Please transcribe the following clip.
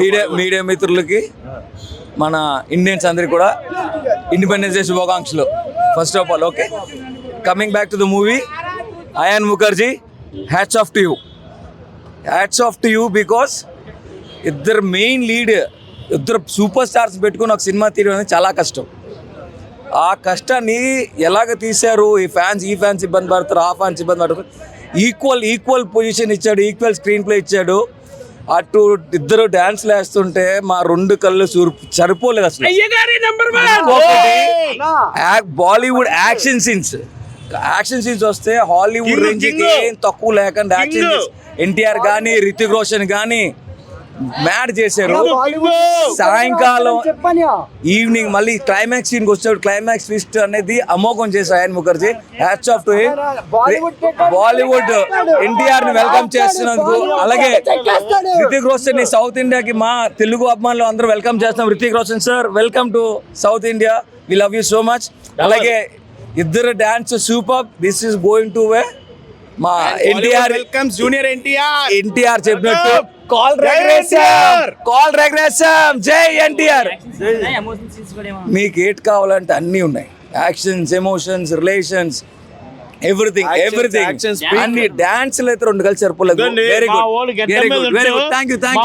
Media media మిత్రులకి మన Indians అందరికి కూడా ఇండిపెండెన్స్ డే శుభాకాంక్షలు. First of all okay coming back to the movie Ayan Mukherjee hats off to you hats off to you because ఇద్దరు main lead ఇద్దరు super stars పెట్టుకుని ఒక cinema తీయడం అనేది చాలా కష్టం. ఆ కష్టాన్ని ఎలాగ తీశారు? ఈ ఫ్యాన్స్ ఈ ఫ్యాన్స్ ఇబ్బంది పడతారు ఆ ఫ్యాన్స్ ఇబ్బంది పడతారు. ఈక్వల్ ఈక్వల్ పొజిషన్ ఇచ్చాడు ఈక్వల్ స్క్రీన్ ప్లే ఇచ్చాడు. అటు ఇద్దరు డాన్స్ వేస్తుంటే మా రెండు కళ్ళు సూర్ సరిపోలేదు అసలు. Bollywood action scenes action scenes వస్తే హాలీవుడ్ రేంజ్. ఏం తక్కువ లేకుండా యాక్షన్ ఎన్టీఆర్ కానీ రితిక్ రోషన్ కానీ మ్యాడ్ చేశారు. సాయంకాలం ఈవినింగ్ మళ్ళీ క్లైమాక్స్ సీన్ వచ్చాడు క్లైమాక్స్ ట్విస్ట్ అనేది అమోఘం చేశారు ఆయన Mukherjee. Hats off to Bollywood ఎన్టీఆర్ని వెల్కమ్ చేస్తున్నందుకు అలాగే రితిక్ రోషన్ని సౌత్ ఇండియాకి మా తెలుగు అభిమానులు అందరూ వెల్కమ్ చేస్తున్నాం. Hrithik Roshan sir welcome to south India we love you so much అలాగే ఇద్దరు dance super this is going to way మా ఎన్టీఆర్ వెల్కమ్స్ జూనియర్ ఎన్టీఆర్ ఎన్టీఆర్ చెప్పినట్టు. Call regression! కాల్ రెగ్రెషన్ జై ఎన్టీఆర్ మీకు ఏట్ కావాలంటే అన్నీ ఉన్నాయి. Actions emotions relations everything everything actions, అన్ని డాన్స్లు అయితే రెండు కలిసి సరిపోలేదు. Very good very good very good thank you thank